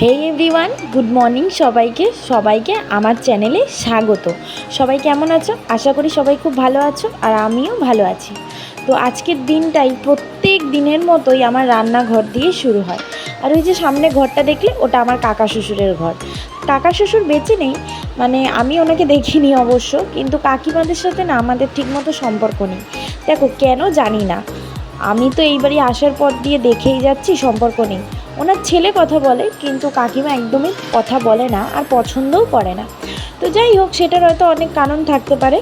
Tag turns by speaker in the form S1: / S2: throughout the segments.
S1: হে everyone good morning সবাইকে সবাইকে আমার চ্যানেলে স্বাগত। সবাই কেমন আছো? আশা করি সবাই খুব ভালো আছো আর আমিও ভালো আছি। তো আজকের দিনটাই প্রত্যেক দিনের মতোই আমার রান্নাঘর দিয়ে শুরু হয়। আর ওই যে সামনে ঘরটা দেখলে ওটা আমার কাকা শ্বশুরের ঘর। কাকা শ্বশুর বেঁচে নেই মানে আমি ওনাকে দেখিনি অবশ্য, কিন্তু কাকিমাদের সাথে না আমাদের ঠিকমতো সম্পর্ক নেই। দেখো কেন জানি না। আমি তো এইবারই আসার পর দিয়ে দেখেই যাচ্ছি, সম্পর্ক নেই। ওনার ছেলে কথা বলে, কিন্তু কাকিমা একদমই কথা বলে না আর পছন্দও করে না। তো যাই হোক, সেটার হয়তো অনেক কারণ থাকতে পারে।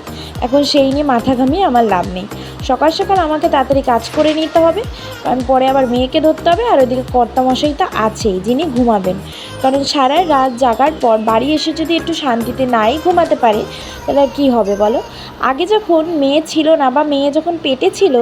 S1: এখন সেই নিয়ে মাথা ঘামিয়ে আমার লাভ নেই। সকাল সকাল আমাকে তাড়াতাড়ি কাজ করে নিতে হবে, কারণ পরে আবার মেয়েকে ধরতে হবে আর ওইদিকে কর্তামশাই তো আছেই, যিনি ঘুমাবেন। কারণ সারা রাত জাগার পর বাড়ি এসে যদি একটু শান্তিতে নাই ঘুমাতে পারে, তাহলে আর কী হবে বলো? আগে যখন মেয়ে ছিল না বা মেয়ে যখন পেটে ছিল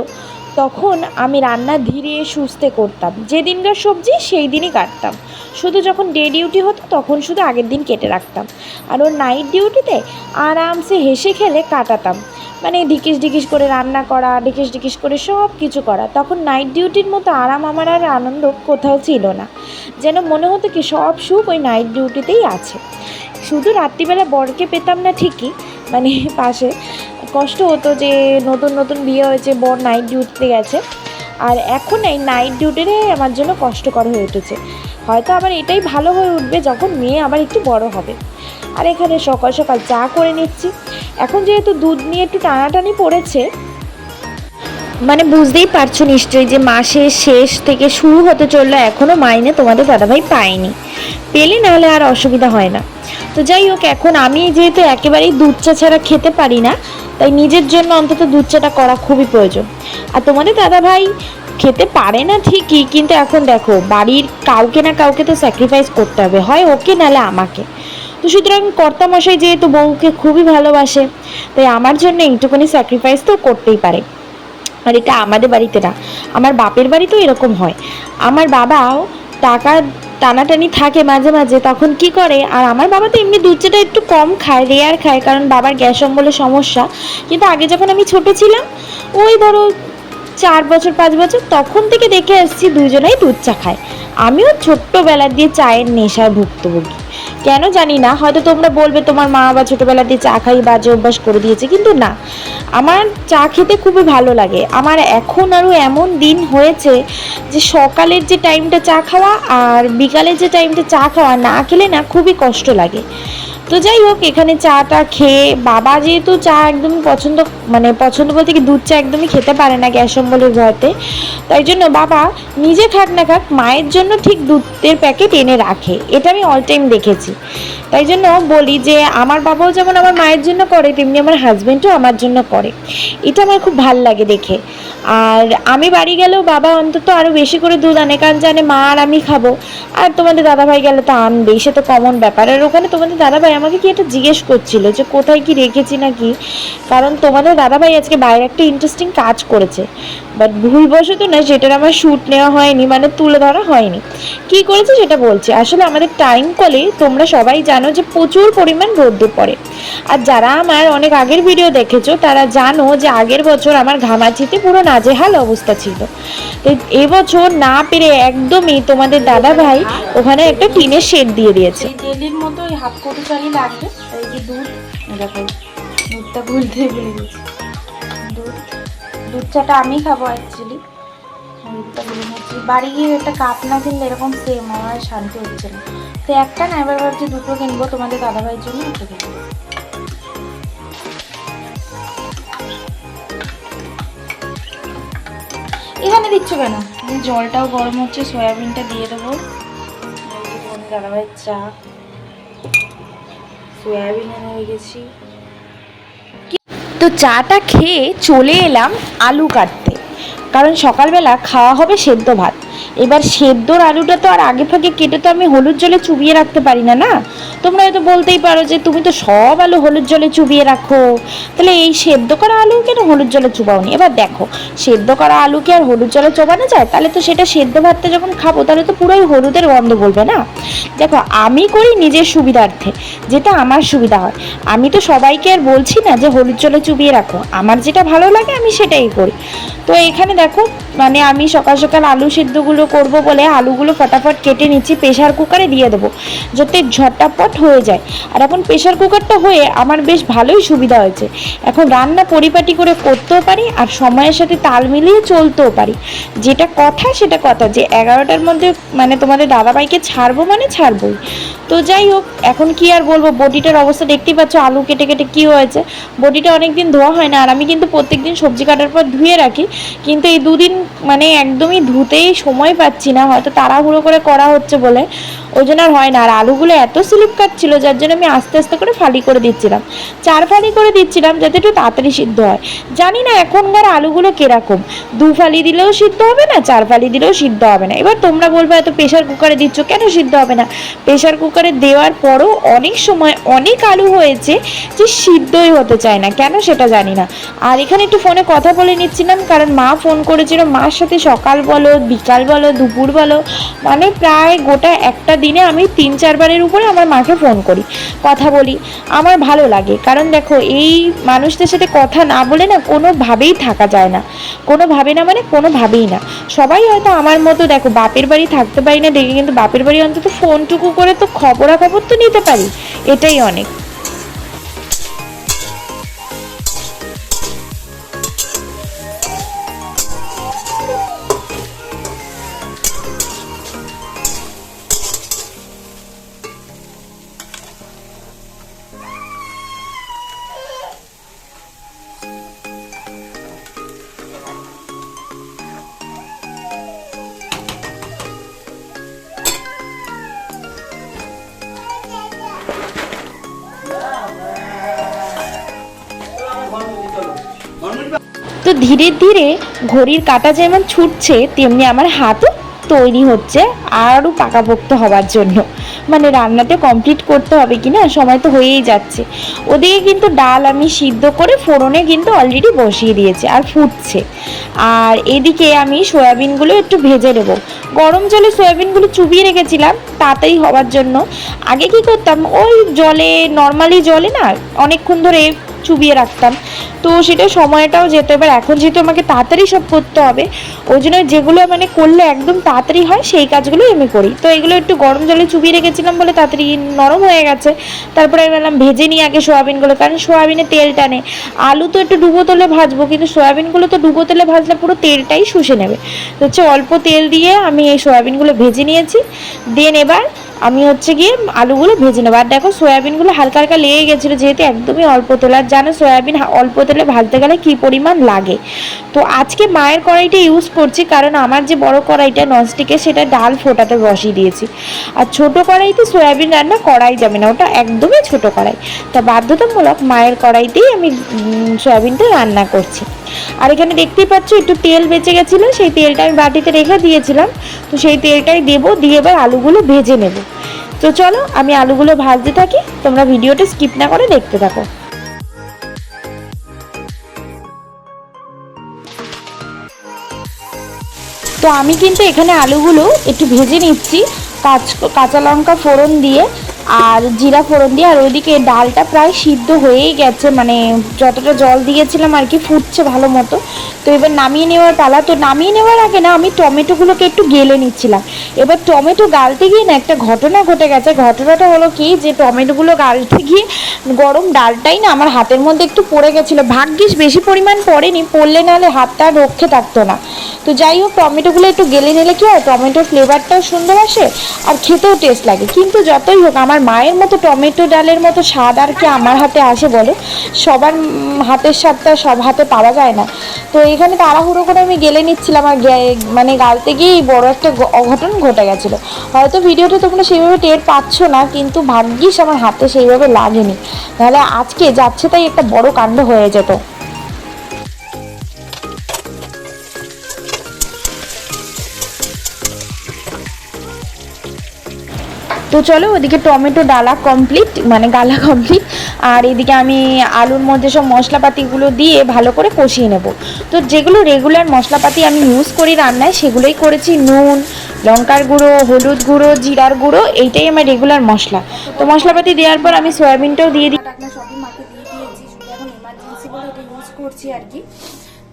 S1: তখন আমি রান্না ধীরে সুস্থে করতাম। যেদিনকার সবজি, সেই দিনই কাটতাম। শুধু যখন ডে ডিউটি হতো, তখন শুধু আগের দিন কেটে রাখতাম। আর ওর নাইট ডিউটিতে আরামসে হেসে খেলে কাটাতাম। মানে ঢিকিস ঢিকিস করে রান্না করা, ঢিকিস ঢিকিস করে সব কিছু করা। তখন নাইট ডিউটির মতো আরাম আমার আর আনন্দ কোথাও ছিল না। যেন মনে হতো কি সব সুখ ওই নাইট ডিউটিতেই আছে। শুধু রাত্রিবেলা বরকে পেতাম না ঠিকই মানে পাশে কষ্ট হতো যে নতুন নতুন বিয়ে হয়েছে, বর নাইট ডিউটিতে গেছে। আর এখন এই নাইট ডিউটিটাই আমার জন্য কষ্টকর হয়ে উঠেছে। হয়তো আবার এটাই ভালো হয়ে উঠবে যখন মেয়ে আবার একটু বড় হবে। আর এখানে সকাল সকাল চা করে নিচ্ছি। এখন যেহেতু দুধ নিয়ে একটু টানাটানি পড়েছে মানে বুঝতেই পারছ নিশ্চয়ই যে মাসের শেষ থেকে শুরু হতে চলল এখনও মাইনে তোমাদের দাদাভাই পায়নি। পেলে নাহলে আর অসুবিধা হয় না। তো যাই হোক, এখন আমি যেহেতু একেবারেই দুধ চা ছাড়া খেতে পারি না তাই নিজের জন্য অন্তত দুধ চাটা করা খুবই প্রয়োজন। আর তোমাদের দাদাভাই খেতে পারে না ঠিকই, কিন্তু এখন দেখো, বাড়ির কাউকে না কাউকে তো স্যাক্রিফাইস করতে হবে, হয় ওকে নাহলে আমাকে। তো সুতরাং কর্তামশাই যেহেতু বউকে খুবই ভালোবাসে, তাই আমার জন্য এইটুকুনি স্যাক্রিফাইস তো করতেই পারে। আর এটা আমাদের বাড়িতে না, আমার বাপের বাড়িতেও এরকম হয়। আমার বাবাও টাকা টানাটানি থাকে মাঝে মাঝে, তখন কি করে? আর আমার বাবা তো এমনি দুধ চাটা একটু কম খায় রেয়ার খায়, কারণ বাবার গ্যাস অম্বলের সমস্যা। কিন্তু আগে যখন আমি ছোট ছিলাম, ওই ধরো চার বছর, পাঁচ বছর, তখন থেকে দেখে আসছি দুজনেই দুধ চা খায়। আমিও ছোট্টবেলা দিয়ে চায়ের নেশায় ভুক্তভোগী। কেন জানি না, হয়তো তোমরা বলবে তোমার মা বা দিয়ে চা খাই বাজে অভ্যাস করে দিয়েছে, কিন্তু না। আমার চা খেতে খুবই ভালো লাগে। আমার এখন আরও এমন দিন হয়েছে যে সকালের যে টাইমটা চা খাওয়া আর বিকালের যে টাইমটা চা খাওয়া না খেলে না খুবই কষ্ট লাগে। তো যাই হোক, এখানে চাটা খেয়ে বাবা যেহেতু চা একদমই পছন্দ মানে পছন্দ বলতে কি দুধ চা একদমই খেতে পারে না গ্যাস অম্বলের ভয়তে। তাই জন্য বাবা নিজে খাক না খাক মায়ের জন্য ঠিক দুধের প্যাকেট এনে রাখে। এটা আমি অল টাইম দেখেছি। তাই জন্য বলি যে আমার বাবাও যেমন আমার মায়ের জন্য করে, তেমনি আমার হাজব্যান্ডও আমার জন্য করে। এটা আমার খুব ভালো লাগে দেখে। আর আমি বাড়ি গেলেও বাবা অন্তত আরও বেশি করে দুধ আনে, কারণ জানে মা আর আমি খাব। আর তোমাদের দাদাভাই গেলে তো আনবেই, সে তো কমন ব্যাপার। আর ওখানে তোমাদের দাদাভাই আমাকে কি এটা জিজ্ঞেস করছিল যে কোথায় কি রেখেছি নাকি? কারণ তোমাদের দাদাভাই আজকে বাইরে একটা ইন্টারেস্টিং কাজ করেছে। বাট ভুলবশত না সেটার আমার শ্যুট নেওয়া হয়নি মানে তুলে ধরা হয়নি। কি করেছে সেটা বলছি। আসলে আমাদের টাইম কলে তোমরা সবাই জানো যে প্রচুর পরিমাণ রোদ্দুর পড়ে। আর যারা আমার অনেক আগের ভিডিও দেখেছ, তারা জানো যে আগের বছর আমার ঘামাচিতে পুরো নাজেহাল অবস্থা ছিল। তো এবছর না পেরে একদমই তোমাদের দাদা ভাই ওখানে একটা টিনের শেড দিয়ে দিয়েছে। মতো হাফ লাগবে দেখো, দুধটা ভুলতে ভুলে দুধ চাটা আমি খাব অ্যাকচুয়ালি বাড়ি গিয়ে একটা কাপ না কিনলে এরকম সেম আমার শান্তি হচ্ছে না। তো একটা না, এবার ভাবছি দুটো কিনবো তোমাদের দাদাভাইয়ের জন্য, একটা কিনবো। এখানে দিচ্ছ কেন? জলটাও গরম হচ্ছে, সয়াবিনটা দিয়ে দেবো। দাদাভাইয়ের চা। সয়াবিন এনে গেছি তো চাটা খেয়ে চলে এলাম আলু কাটতে। কারণ সকালবেলা খাওয়া হবে সেদ্ধ ভাত। এবার সেদ্ধর আলুটা তো আর আগে ফাগে কেটে তো আমি হলুদ জলে চুবিয়ে রাখতে পারি না না? তোমরা হয়তো বলতেই পারো যে তুমি তো সব আলু হলুদ জলে চুবিয়ে রাখো। তাহলে এই সেদ্ধ করা আলু কেন হলুদ জলে চুবাওনি? এবার দেখো, সেদ্ধ করা আলুকে আর হলুদ জলে চোবানো যায়? তাহলে তো সেটা সেদ্ধ ভাতটা যখন খাব, তাহলে তো পুরোই হলুদের গন্ধ বলবে, না? দেখো, আমি করি নিজের সুবিধার্থে, যেটা আমার সুবিধা হয়। আমি তো সবাইকে আর বলছি না যে হলুদ জলে চুবিয়ে রাখো। আমার যেটা ভালো লাগে, আমি সেটাই করি। তো এখানে দেখো মানে আমি সকাল সকাল আলু সেদ্ধগুলো আলুগুলো করব বলে আলুগুলো ফটাফট কেটে নিচ্ছি প্রেশার কুকারে দিয়ে দেবো, যাতে ঝটাপট হয়ে যায়। আর এখন প্রেশার কুকারটা হয়ে আমার বেশ ভালোই সুবিধা হয়েছে। এখন রান্না পরিপাটি করে করতেও পারি আর সময়ের সাথে তাল মিলিয়ে চলতেও পারি। যেটা কথা, সেটা কথা। যে এগারোটার মধ্যে মানে তোমাদের দাদাভাইকে ছাড়বো মানে ছাড়বই। তো যাই হোক, এখন কি আর বলব? বডিটার অবস্থা দেখতেই পাচ্ছ, আলু কেটে কেটে কি হয়েছে? বডিটা অনেক দিন ধোয়া হয় না, আর আমি কিন্তু প্রত্যেক দিন সবজি কাটার পর ধুয়ে রাখি। কিন্তু এই দুদিন মানে একদমই ধুতেই সময় পাচ্ছি না, হয়তো তাড়াহুড়ো করে করা হচ্ছে বলে। ওই জন্য আর হয় না। আর আলুগুলো এত স্লিপ কাটছিল যার জন্য আমি আস্তে আস্তে করে ফালি করে দিচ্ছিলাম। চার ফালি করে দিচ্ছিলাম যাতে একটু তাড়াতাড়ি সিদ্ধ হয়। জানি না এখনকার আলুগুলো কীরকম। দু ফালি দিলেও সিদ্ধ হবে না, চার ফালি দিলেও সিদ্ধ হবে না। এবার তোমরা বলবে, এত প্রেশার কুকারে দিচ্ছ কেন সিদ্ধ হবে না? প্রেশার কুকারে দেওয়ার পরও অনেক সময় অনেক আলু হয়েছে যে সিদ্ধই হতে চায় না। কেন সেটা জানি না। আর এখানে একটু ফোনে কথা বলে নিচ্ছিলাম, কারণ মা ফোন করেছিল, মার সাথে সকাল বলো, বিকাল বলো, দুপুর বলো মানে প্রায় গোটা একটা দিনে আমি তিন চারবারের উপরে আমার মাকে ফোন করি, কথা বলি। আমার ভালো লাগে, কারণ দেখো এই মানুষদের সাথে কথা না বলে না কোনোভাবেই থাকা যায় না। কোনোভাবে না মানে কোনোভাবেই না। সবাই হয়তো আমার মতো, দেখো বাপের বাড়ি থাকতে পারি না দেখে, কিন্তু বাপের বাড়ি অন্তত ফোনটুকু করে তো খবরাখবর তো নিতে পারি। এটাই অনেক। ধীরে ধীরে ঘড়ির কাঁটা যেমন ছুটছে, তেমনি আমার হাতও তৈরি হচ্ছে আরও পাকাপোক্ত হওয়ার জন্য। মানে রান্নাটা কমপ্লিট করতে হবে কি না? সময় তো হয়েই যাচ্ছে। ওদিকে কিন্তু ডাল আমি সিদ্ধ করে ফোড়নে কিন্তু অলরেডি বসিয়ে দিয়েছি আর ফুটছে। আর এদিকে আমি সয়াবিনগুলো একটু ভেজে নেব। গরম জলে সয়াবিনগুলো চুবিয়ে রেখেছিলাম তাড়াতাড়ি হওয়ার জন্য। আগে কি করতাম? ওই জলে নর্মালি জলে না, অনেকক্ষণ ধরে চুবিয়ে রাখতাম। তো সেটা সময়টাও যেত, এবার এখন যেহেতু আমাকে তাড়াতাড়ি সব করতে হবে, ওই জন্য যেগুলো মানে করলে একদম তাড়াতাড়ি হয়, সেই কাজগুলোই আমি করি। তো এগুলো একটু গরম জলে চুবিয়ে রেখেছিলাম বলে তাড়াতাড়ি নরম হয়ে গেছে। তারপরে আমি বললাম ভেজে নিই আগে সোয়াবিনগুলো, কারণ সোয়াবিনে তেল টানে। আলু তো একটু ডুবো তেলে ভাজবো, কিন্তু সোয়াবিনগুলো তো ডুবো তেলে ভাজলে পুরো তেলটাই শুষে নেবে। তো হচ্ছে অল্প তেল দিয়ে আমি এই সোয়াবিনগুলো ভেজে নিয়েছি। দেন এবার আমি হচ্ছে গিয়ে আলুগুলো ভেজে নেব। আর দেখো, সয়াবিনগুলো হালকা হালকা লেগে গেছিল যেহেতু একদমই অল্প তেল। আর জানো, সয়াবিন অল্প তেলে ভাজতে গেলে কী পরিমাণ লাগে? তো আজকে মায়ের কড়াইটা ইউজ করছি, কারণ আমার যে বড় কড়াইটা ননস্টিকে সেটা ডাল ফোটাতে বসিয়ে দিয়েছি। আর ছোট কড়াইতে সয়াবিন রান্না করাই যাবে না, ওটা একদমই ছোট কড়াই। তা বাধ্যতামূলক মায়ের কড়াইতেই আমি সয়াবিনটা রান্না করছি। আর এখানে দেখতেই পাচ্ছ, একটু তেল বেঁচে গেছিল, সেই তেলটা আমি বাটিতে রেখে দিয়েছিলাম। তো সেই তেলটাই দেবো, দিয়ে এবার আলুগুলো ভেজে নেব। তো চলো, আমি আলুগুলো ভাজতে থাকি। তোমরা ভিডিওটা স্কিপ না করে দেখতে থাকো। তো আমি কিন্তু এখানে আলুগুলো একটু ভেজে নিচ্ছি। কাঁচ লঙ্কা ফোড়ন দিয়ে আর জিরা ফোড়ন দিয়ে, আর ওইদিকে ডালটা প্রায় সিদ্ধ হয়েই গেছে মানে যতটা জল দিয়েছিলাম আর কি ফুটছে ভালো মতো। তো এবার নামিয়ে নেওয়ার পালা, তো নামিয়ে নেওয়ার আগে না আমি টমেটোগুলোকে একটু গেলে নিচ্ছিলাম। এবার টমেটো গালতে গিয়ে না একটা ঘটনা ঘটে গেছে, ঘটনাটা হলো কি যে টমেটোগুলো গালতে গিয়ে গরম ডালটাই না আমার হাতের মধ্যে একটু পড়ে গেছিল। ভাগ্যিস বেশি পরিমাণ পড়েনি, পড়লে নাহলে হাতটা রক্ষে থাকতো না। তো যাই হোক, টমেটোগুলো একটু গেলে নিলে কি হয়, টমেটোর ফ্লেভারটাও সুন্দর আসে আর খেতেও টেস্ট লাগে। কিন্তু যতই হোক আমার মায়ের মতো টমেটো ডালের মতো স্বাদ আর কি আমার হাতে আসে বলো? সবার হাতের স্বাদটা সব হাতে পাওয়া যায় না। তো এখানে তাড়াহুড়ো করে আমি গেলে নিচ্ছিলাম আর মানে গালতে গিয়েই বড় একটা অঘটন ঘটে গেছিল। হয়তো ভিডিওটা তোমরা সেইভাবে টের পাচ্ছ না, কিন্তু ভাগ্যিস আমার হাতে সেইভাবে লাগেনি। নাহলে আজকে যাচ্ছে তাই একটা বড় কাণ্ড হয়ে যেত। তো চলো, ওদিকে টমেটো ডালা কমপ্লিট মানে গালা কমপ্লিট আর এদিকে আমি আলুর মধ্যে সব মশলাপাতিগুলো দিয়ে ভালো করে কষিয়ে নেব। তো যেগুলো রেগুলার মশলাপাতি আমি ইউজ করি রান্নায়, সেগুলোই করেছি নুন, লঙ্কার গুঁড়ো, হলুদ গুঁড়ো, জিরার গুঁড়ো, এইটাই আমার রেগুলার মশলা। তো মশলাপাতি দেওয়ার পর আমি সয়াবিনটাও দিয়ে দিই
S2: ইউজ করছি আর কি।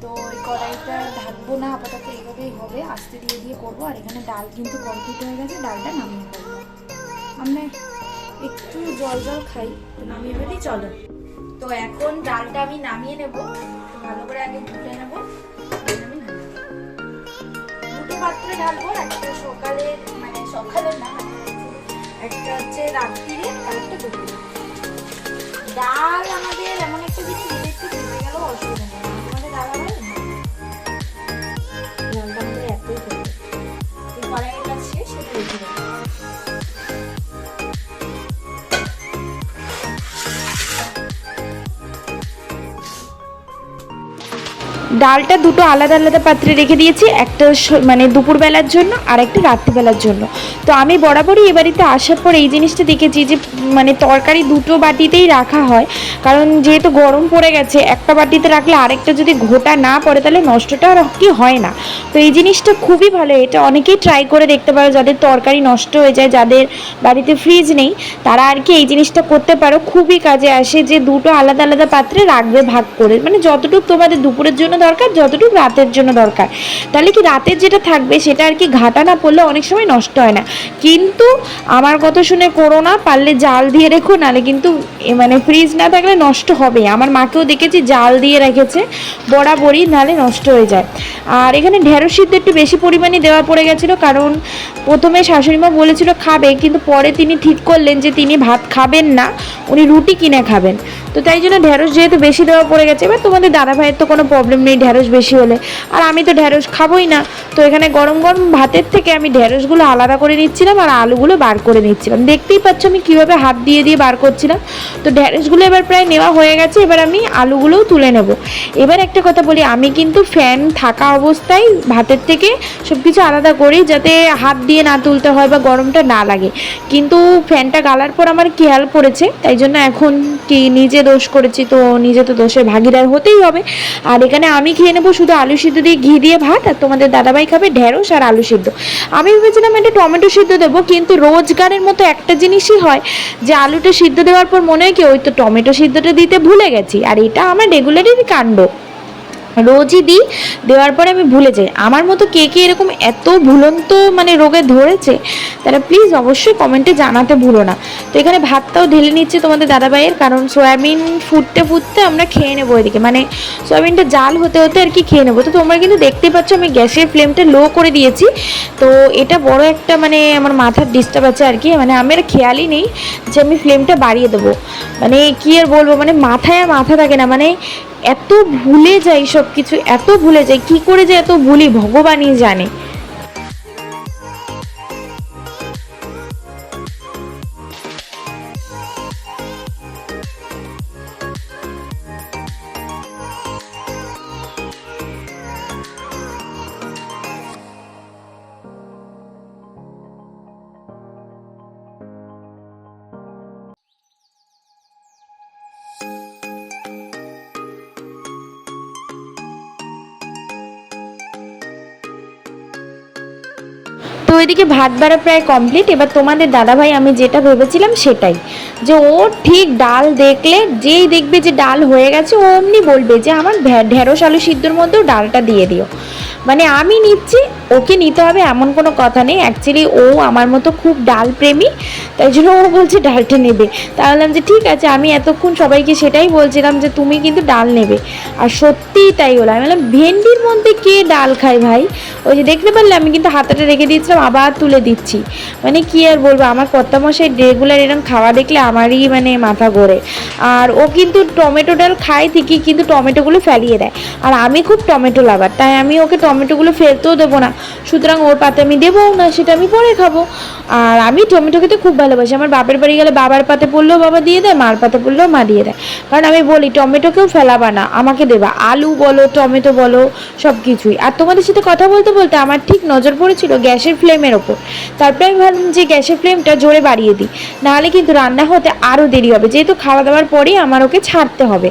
S1: তো কড়াইটা ঢাকবো না, আপাতত এইভাবেই হবে। আস্তে দিয়ে দিয়ে করব, আর এখানে ডাল কিন্তু কমপ্লিট হয়ে গেছে, ডালটা নামিয়ে আমরা একটু জল জল খাই। নামিয়ে ফেলি, চলো। তো এখন ডালটা আমি নামিয়ে নেব। ভালো করে আগে ধুলে নেব। দুটো পাত্রে ঢালবো, একটা সকালে মানে সকালে না একটা হচ্ছে রাত্রিরে আর একটা দুপুরে। ডাল আমাদের এমন একটা জিনিস যেটা একটু গেলেও অসুবিধা ডালটা দুটো আলাদা আলাদা পাত্রে রেখে দিয়েছি, একটা মানে দুপুরবেলার জন্য আর একটা রাত্রিবেলার জন্য। তো আমি বরাবরই এ বাড়িতে আসার পর এই জিনিসটা দেখেছি যে মানে তরকারি দুটো বাটিতেই রাখা হয়। কারণ যেহেতু গরম পড়ে গেছে, একটা বাটিতে রাখলে আরেকটা যদি ঘোটা না পড়ে, তাহলে নষ্টটা আর কি হয় না। তো এই জিনিসটা খুবই ভালো, এটা অনেকেই ট্রাই করে দেখতে পারো, যাদের তরকারি নষ্ট হয়ে যায়, যাদের বাড়িতে ফ্রিজ নেই, তারা আর কি এই জিনিসটা করতে পারো। খুবই কাজে আসে যে দুটো আলাদা আলাদা পাত্রে রাখবে ভাগ করে। মানে যতটুকু তোমাদের দুপুরের জন্য দরকার, যতটুকু রাতের জন্য দরকার। তাহলে কি রাতের যেটা থাকবে সেটা আর কি ঘাটা না পড়লে অনেক সময় নষ্ট হয় না। কিন্তু আমার কথা শুনে করো না, পারলে জাল দিয়ে রেখো, নাহলে কিন্তু মানে ফ্রিজ না থাকলে নষ্ট হবে আমার মাকেও দেখেছি জাল দিয়ে রেখেছে, বরাবরই, নাহলে নষ্ট হয়ে যায়। আর এখানে ঢেঁড়স সিদ্ধ একটু বেশি পরিমাণে দেওয়া পড়ে গেছিল, কারণ প্রথমে শাশুড়িমা বলেছিল খাবে, কিন্তু পরে তিনি ঠিক করলেন যে তিনি ভাত খাবেন না, উনি রুটি কিনে খাবেন। তো তাই জন্য ঢেঁড়স যেহেতু বেশি দেওয়া পড়ে গেছে, এবার তোমাদের দাদা ভাইয়ের তো কোনো প্রবলেম নেই ঢেঁড়স বেশি হলে। আর আমি তো ঢেঁড়স খাবোই না, তো এখানে গরম গরম ভাতের থেকে আমি ঢেঁড়সগুলো আলাদা করে নিচ্ছিলাম আর আলুগুলো বার করে নিচ্ছিলাম। দেখতেই পাচ্ছ আমি কীভাবে হাত দিয়ে দিয়ে বার করছিলাম। তো ঢেঁড়সগুলো এবার প্রায় নেওয়া হয়ে গেছে, এবার আমি আলুগুলোও তুলে নেব। এবার একটা কথা বলি, আমি কিন্তু ফ্যান থাকা অবস্থায় ভাতের থেকে সব কিছু আলাদা করি যাতে হাত দিয়ে না তুলতে হয় বা গরমটা না লাগে। কিন্তু ফ্যানটা গালার পর আমার খেয়াল পড়েছে, তাই জন্য এখন কি নিজে দোষ করেছি, তো নিজে তো দোষের ভাগিদার হতেই হবে। আর এখানে আমি খেয়ে নেব শুধু আলু সিদ্ধ দিয়ে ঘি দিয়ে ভাত, আর তোমাদের দাদাভাই খাবে ঢেঁড়স আর আলু সিদ্ধ। আমি ভেবেছিলাম এটা টমেটো সিদ্ধ দেবো, কিন্তু রোজগারের মতো একটা জিনিসই হয় যে আলুটা সিদ্ধ দেওয়ার পর মনে হয় কি, ওই তো টমেটো সিদ্ধটা দিতে ভুলে গেছি, আর এটা আমার রেগুলারই কাণ্ড। রোজই দিই, দেওয়ার পরে আমি ভুলে যাই। আমার মতো কে কে এরকম এত ভুলন্ত মানে রোগে ধরেছে, তারা প্লিজ অবশ্যই কমেন্টে জানাতে ভুলো না। তো এখানে ভাতটাও ঢেলে নিচ্ছে তোমাদের দাদাভাইয়ের, কারণ সয়াবিন ফুটতে ফুটতে আমরা খেয়ে নেব এদিকে। মানে সয়াবিনটা জাল হতে হতে আর কি খেয়ে নেব। তো তোমরা কিন্তু দেখতে পাচ্ছ আমি গ্যাসের ফ্লেমটা লো করে দিয়েছি। তো এটা বড় একটা মানে আমার মাথার ডিস্টার্ব আছে আর কি। মানে আমার খেয়ালই নেই যে আমি ফ্লেমটা বাড়িয়ে দেবো। মানে কি আর বলব? মানে মাথায় আর মাথা থাকে না। মানে এত ভুলে যাই সব কিছু এত ভুলে যাই, কি করে যে এত ভুলি ভগবানই জানে। ওইদিকে ভাত বাড়া প্রায় কমপ্লিট এবার তোমাদের দাদাভাই, আমি যেটা ভেবেছিলাম সেটাই। যে ও ঠিক ডাল দেখলে, যেই দেখবে যে ডাল হয়ে গেছে, ও অমনি বলবে যে, আমার ঢ্যাঁড়স আলু সিদ্ধর মধ্যেও ডালটা দিয়ে দিও। মানে আমি নিচ্ছি, ওকে নিতে হবে এমন কোনো কথা নেই। অ্যাকচুয়ালি ও আমার মতো খুব ডাল প্রেমী, তাই জন্য ও বলছে ডালটা নেবে। তাহলে বললাম যে, ঠিক আছে, আমি এতক্ষণ সবাইকে সেটাই বলছিলাম যে, তুমি কিন্তু ডাল নেবে। আর সত্যিই তাই হলো। আমি বললাম, ভেন্ডির মধ্যে কে ডাল খায় ভাই? ওই যে দেখতে পারলে আমি কিন্তু হাতাটা রেখে দিয়েছিলাম, আবার তুলে দিচ্ছি। মানে কি আর বলব, আমার কর্তামশাই রেগুলার এরকম খাওয়া দেখলে আমারই মানে মাথা ঘোরে। আর ও কিন্তু টমেটো ডাল খায় ঠিকই, কিন্তু টমেটোগুলো ফেলিয়ে দেয়। আর আমি খুব টমেটো লাভার তাই আমি ওকে টমেটোগুলো ফেলতেও দেবো না। সুতরাং ওর পাতে আমি দেবো না, সেটা আমি পরে খাব। আর আমি টমেটো খেতে খুব ভালোবাসি। আমার বাপের বাড়ি গেলে বাবার পাতে পড়লেও বাবা দিয়ে দেয়, মার পাতে পড়লেও মা দিয়ে দেয়। কারণ আমি বলি, টমেটোকেও ফেলাবা না, আমাকে দেবা। আলু বলো, টমেটো বলো সব কিছুই আর তোমাদের সাথে কথা বলতে বলতে আমার ঠিক নজর পড়েছিল গ্যাসের ফ্লেমের ওপর। তারপরে আমি ভাবলাম যে গ্যাসের ফ্লেমটা জোরে বাড়িয়ে দিই। নাহলে কিন্তু রান্না হতে আরও দেরি হবে। যেহেতু খাওয়া দাওয়ার পরেই আমার ওকে ছাড়তে হবে।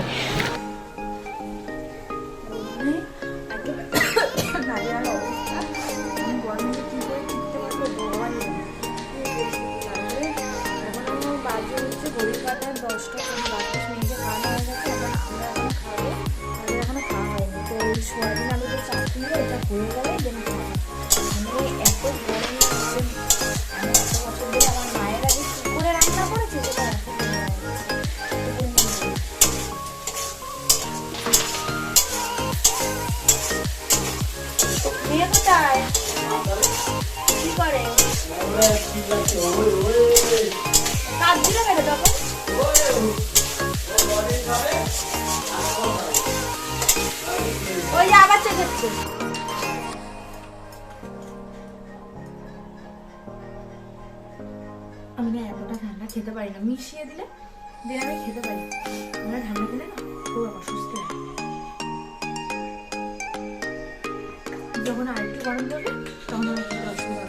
S1: যখন আর একটু গরম যাবে তখন খেতে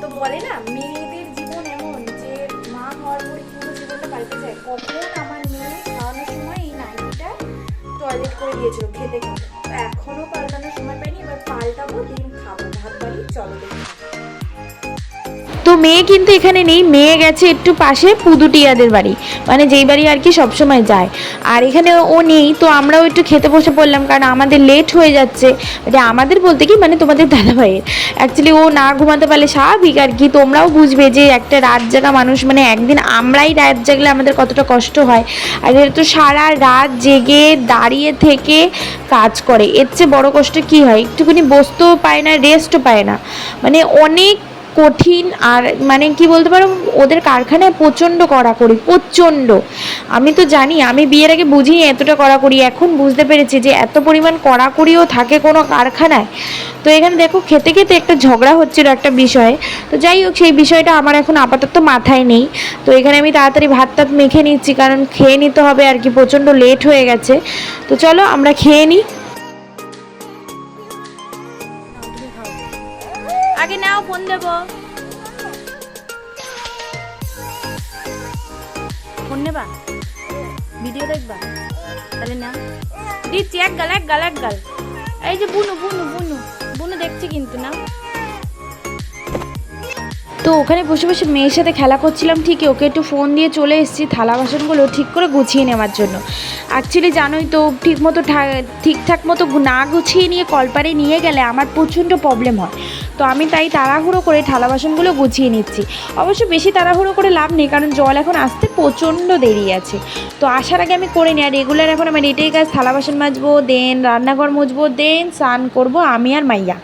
S1: তো বলে না, মেয়েদের জীবন এমন যে মা হওয়ার পরে কিন্তু জীবনটা পাল্টে যায়। কখন আমার মেয়ে খাওয়ানোর সময় এই নাইটিটা টয়লেট করে দিয়েছিল খেতে খেতে? এখনও এখনও পাল্টানোর সময় পাইনি, এবার পাল্টাবো, দিন খাব, ভাত বাড়ি, চলো দেখি। তো মেয়ে কিন্তু এখানে নেই। মেয়ে গেছে একটু পাশে পুদুটিয়াদের বাড়ি। মানে যেই বাড়ি আর কি সবসময় যায়। আর এখানে ও নেই, তো আমরাও একটু খেতে বসে পড়লাম কারণ আমাদের লেট হয়ে যাচ্ছে। এটা আমাদের বলতে কি মানে তোমাদের দাদাভাইয়ের। অ্যাকচুয়ালি ও না ঘুমাতে পারলে স্বাভাবিক আর কি, তোমরাও বুঝবে যে একটা রাত জাগা মানুষ মানে একদিন আমরাই রাত জাগলে আমাদের কতটা কষ্ট হয়। আর এরা তো সারা রাত জেগে দাঁড়িয়ে থেকে কাজ করে, এর চেয়ে বড় কষ্ট কি হয়? একটুখানি বসতেও পায় না রেস্টও পায় না। মানে অনেক কঠিন আর মানে কি বলতে পারো, ওদের কারখানায় প্রচণ্ড কড়াকড়ি, প্রচণ্ড। আমি তো জানি, আমি বিয়ের আগে বুঝিনি এতটা কড়াকড়ি, এখন বুঝতে পেরেছি যে এত পরিমাণ কড়াকড়িও থাকে কোনো কারখানায়। তো এখানে দেখো, খেতে খেতে একটা ঝগড়া হচ্ছিল একটা বিষয়ে। তো যাই হোক, সেই বিষয়টা আমার এখন আপাতত মাথায় নেই। তো এখানে আমি তাড়াতাড়ি ভাত টাত মেখে নিচ্ছি, কারণ খেয়ে নিতে হবে আর কি, প্রচণ্ড লেট হয়ে গেছে। তো চলো আমরা খেয়ে নিই। আগে নাও, ফোন দেবো। ফোন নেবা? ভিডিও দেখবা? তাহলে না দিচ্ছি, এক গাল এক গাল এক গাল। এই যে বুনু বুনু বুনু। বুনু দেখছি কিন্তু না তো ওখানে বসে বসে মেয়ের সাথে খেলা করছিলাম, ঠিকই। ওকে একটু ফোন দিয়ে চলে এসেছি, থালা বাসনগুলো ঠিক করে গুছিয়ে নেওয়ার জন্য। অ্যাকচুয়ালি জানোই তো ঠিক মতো ঠিকঠাক মতো না গুছিয়ে নিয়ে কলপারে নিয়ে গেলে আমার প্রচণ্ড প্রবলেম হয়। তো আমি তাই তাড়াহুড়ো করে থালা বাসনগুলো গুছিয়ে নিচ্ছি। অবশ্য বেশি তাড়াহুড়ো করে লাভ নেই, কারণ জল এখন আসতে প্রচণ্ড দেরি আছে। তো আসার আগে আমি করে নিই আর রেগুলার এখন আমার এটাই কাজ থালা বাসন মাজবো দেন রান্নাঘর মুছবো দেন স্নান করব, আমি আর মাইয়া।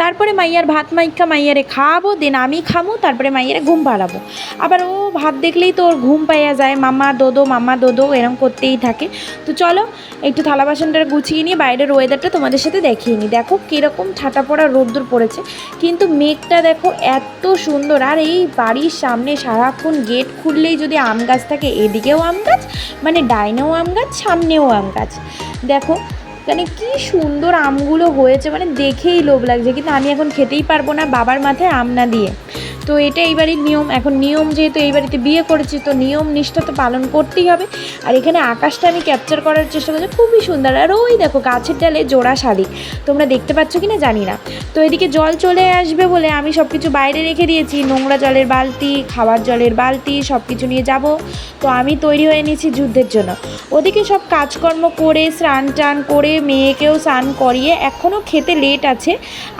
S1: তারপরে মাইয়ার ভাত মাইকা মাইয়ারে খাওয়াবো দেন আমি খামো, তারপরে মাইয়ারে ঘুম পাড়াবো। আবার ও ভাত দেখলেই তো ওর ঘুম পাইয়া যায়, মামা দোদো মামা দোদো, এরম করতেই থাকে। তো চলো, একটু থালা বাসনটা গুছিয়ে নিয়ে বাইরের ওয়েদারটা তোমাদের সাথে দেখিয়ে নিই দেখো কীরকম ছাটা পড়া রোদ্দুর পড়েছে। কিন্তু মেঘটা দেখো এত সুন্দর। আর এই বাড়ির সামনে সারাক্ষণ গেট খুললেই যদি আম গাছ থাকে, এদিকেও আম গাছ মানে ডাইনেও আম গাছ সামনেও আম গাছ দেখো মানে কি সুন্দর আমগুলো হয়েছে মানে দেখেই লোভ লাগছে। কিন্তু আমি এখন খেতেই পারব না বাবার মাথায় আম না দিয়ে। তো এটা এই বাড়ির নিয়ম। এখন নিয়ম যেহেতু এই বাড়িতে বিয়ে করেছি, তো নিয়ম নিষ্ঠা তো পালন করতেই হবে। আর এখানে আকাশটা আমি ক্যাপচার করার চেষ্টা করছি, খুবই সুন্দর। আর ওই দেখো, গাছের ডালে জোড়া শালিক তোমরা দেখতে পাচ্ছ কি না? জানি না। তো এদিকে জল চলে আসবে বলে আমি সব কিছু বাইরে রেখে দিয়েছি। নোংরা জলের বালতি খাবার জলের বালতি সব কিছু নিয়ে যাব। তো আমি তৈরি হয়ে নিয়েছি যুদ্ধের জন্য। ওদিকে সব কাজকর্ম করে স্নান টান করে মেয়েকেও স্নান করিয়ে এখনও খেতে লেট আছে।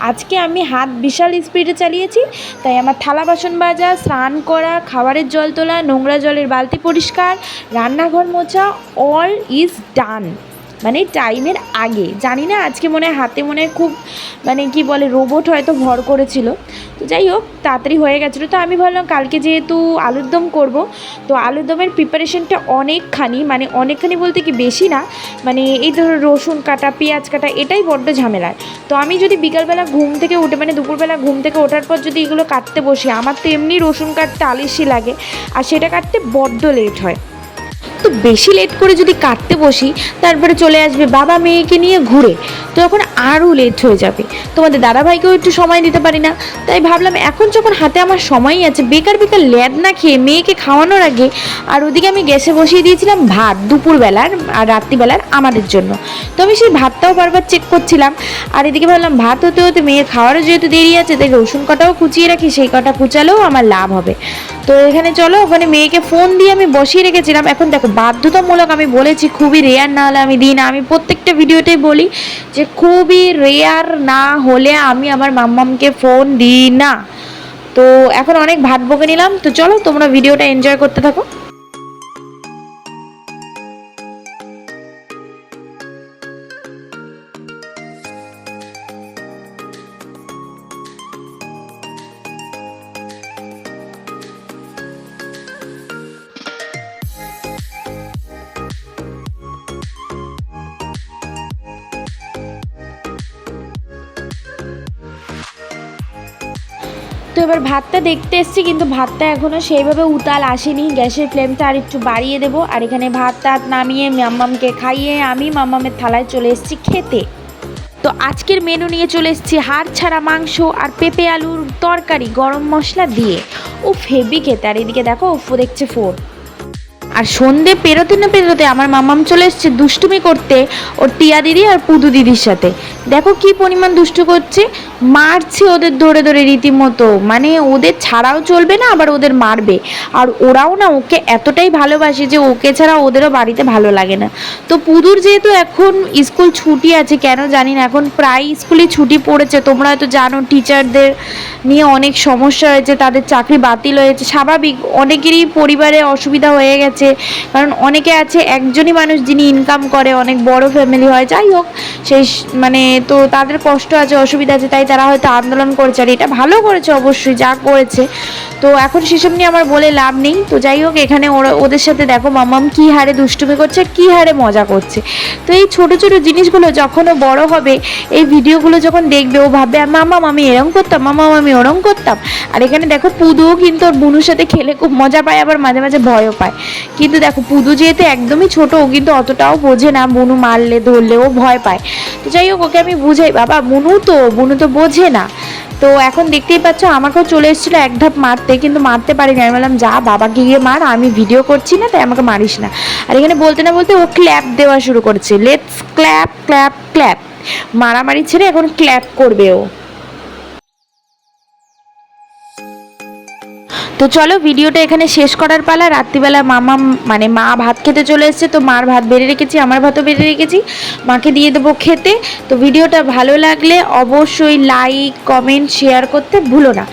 S1: আজকে আমি হাত বিশাল স্পিডে চালিয়েছি, তাই আমার থালা বাসন বাজা স্নান করা, খাবারের জল তোলা, নোংরা জলের বালতি পরিষ্কার, রান্নাঘর মোছা অল ইজ ডান মানে টাইমের আগে। জানি না, আজকে মনে হয় হাতে মনে হয় খুব মানে কি বলে রোবট হয়তো ভর করেছিল। তো যাই হোক, তাড়াতাড়ি হয়ে গেছিল। তো আমি ভাবলাম কালকে যেহেতু আলুর দম করব, তো আলুর দমের প্রিপারেশনটা অনেকখানি মানে অনেকখানি বলতে কি বেশি না মানে এই ধরো রসুন কাটা, পেঁয়াজ কাটা, এটাই বড্ড ঝামেলার। তো আমি যদি বিকালবেলা ঘুম থেকে উঠে মানে দুপুরবেলা ঘুম থেকে ওঠার পর যদি এগুলো কাটতে বসি, আমার তো এমনি রসুন কাটতে আলিশি লাগে, আর সেটা কাটতে বড্ড লেট হয়। তো বেশি লেট করে যদি কাটতে বসি, তারপরে চলে আসবে বাবা মেয়েকে নিয়ে ঘুরে, তো তখন আরও লেট হয়ে যাবে। তোমাদের দাদাভাইকেও একটু সময় দিতে পারি না। তাই ভাবলাম এখন যখন হাতে আমার সময়ই আছে, বেকার বেকার ল্যাদ না খেয়ে মেয়েকে খাওয়ানোর আগে, আর ওদিকে আমি গ্যাসে বসিয়ে দিয়েছিলাম ভাত দুপুরবেলার আর রাত্রিবেলার আমাদের জন্য। তো আমি সেই ভাতটাও বারবার চেক করছিলাম, আর এদিকে ভাবলাম ভাত হতে হতে মেয়ের খাওয়ারও যেহেতু দেরি আছে, তাই রসুন কটাও কুচিয়ে রাখি, সেই কটা কুচালেও আমার লাভ হবে। তো এখানে চলো, ওখানে মেয়েকে ফোন দিয়ে আমি বসিয়ে রেখেছিলাম, এখন দেখো দেখো বাধ্যতামূলক আমি বলেছি, খুবই রেয়ার না হলে আমি দিই না। আমি প্রত্যেকটা ভিডিওতেই বলি যে, খুবই রেয়ার না হলে আমি আমার মাম্মামকে ফোন দিই না। তো এখন অনেক ভাত বকে নিলাম। তো চলো তোমরা ভিডিওটা এনজয় করতে থাকো। এবার ভাতটা দেখতে এসছি, কিন্তু ভাতটা এখনও সেইভাবে উতাল আসেনি। গ্যাসের ফ্লেমটা আর একটু বাড়িয়ে দেবো। আর এখানে ভাত টাত নামিয়ে মাম্মামকে খাইয়ে আমি মাম্মামের থালায় চলে এসেছি খেতে। তো আজকের মেনু নিয়ে চলে এসেছি হাড় ছাড়া মাংস আর পেঁপে আলুর তরকারি গরম মশলা দিয়ে। ও হেভি খেতে। আর এদিকে দেখো, উফ দেখছে ফোর আর সন্ধে পেরোতে না পেরোতে আমার মামাম চলে এসছে দুষ্টুমি করতে, ওর টিয়া দিদি আর পুদু দিদির সাথে। দেখো কি পরিমাণ দুষ্টু করছে। মারছে ওদের ধরে ধরে রীতিমতো। মানে ওদের ছাড়াও চলবে না, আবার ওদের মারবে। আর ওরাও না ওকে এতটাই ভালোবাসে যে ওকে ছাড়া ওদেরও বাড়িতে ভালো লাগে না। তো পুদুর যেহেতু এখন স্কুল ছুটি আছে, কেন জানি না, এখন প্রায় স্কুলে ছুটি পড়েছে। তোমরা হয়তো জানো, টিচারদের নিয়ে অনেক সমস্যা হয়েছে, তাদের চাকরি বাতিল হয়েছে। স্বাভাবিক, অনেকেরই পরিবারে অসুবিধা হয়ে গেছে। কারণ অনেকে আছে, একজনই মানুষ যিনি ইনকাম করে, অনেক বড় ফ্যামিলি হয়, যাই হোক সেই মানে তো তাদের কষ্ট আছে, অসুবিধা আছে, তাই তারা হয়তো আন্দোলন করেছে আর এটা ভালো করেছে অবশ্যই, যা করেছে। তো এখন সেসব নিয়ে আমার বলে লাভ নেই। তো যাই হোক, এখানে ওরা ওদের সাথে দেখো মামাম কী হারে দুষ্টুমি করছে, কী হারে মজা করছে। তো এই ছোট ছোট জিনিসগুলো যখন ও বড় হবে, এই ভিডিওগুলো যখন দেখবে, ও ভাববে মামাম আমি এরম করতাম মামাম আমি ওরম করতাম। আর এখানে দেখো, পুদুও কিন্তু ওর বুনুর সাথে খেলে খুব মজা পায়, আবার মাঝে মাঝে ভয়ও পায়। কিন্তু দেখো, পুদু যেহেতু একদমই ছোট, ও কিন্তু অতটাও বোঝে না, বুনু মারলে, ধরলে ও ভয় পায়। তো যাই হোক, ওকে আমি বুঝাই, বাবা, বুনু তো বুনু তো বোঝে না। তো এখন দেখতেই পাচ্ছ আমাকেও চলে এসেছিল এক ধাপ মারতে, কিন্তু মারতে পারিনি। আমি বললাম, যা, বাবাকে গিয়ে মার, আমি ভিডিও করছি না, তাই আমাকে মারিস না। আর এখানে বলতে না বলতে ও ক্ল্যাপ দেওয়া শুরু করেছে। লেটস ক্ল্যাপ ক্ল্যাপ ক্ল্যাপ মারামারি ছেড়ে এখন ক্ল্যাপ করবে ও। তো চলো ভিডিওটা এখানে শেষ করার পালা। রাত্রিবেলা মামা মানে মা ভাত খেতে চলে এসেছে, তো মার ভাত বেড়ে রেখেছি, আমার ভাতও বেড়ে রেখেছি, মাকে দিয়ে দেবো খেতে। তো ভিডিওটা ভালো লাগলে অবশ্যই লাইক কমেন্ট শেয়ার করতে ভুলো না।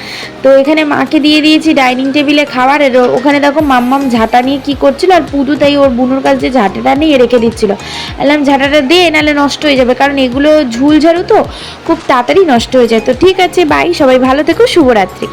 S1: তো এখানে মাকে দিয়ে দিয়েছি ডাইনিং টেবিলে খাবার ওখানে দেখো মাম্মাম ঝাঁটা নিয়ে কি করছিল, আর পুদু তাই ওর বুনুর কাছে ঝাঁটাটা নিয়ে রেখে দিচ্ছিল। বললাম, ঝাঁটাটা দে, নাহলে নষ্ট হয়ে যাবে, কারণ এগুলো ঝুল ঝাড়ু তো, খুব তাড়াতাড়ি নষ্ট হয়ে যায়। তো ঠিক আছে বাই সবাই ভালো থেকো, শুভরাত্রি।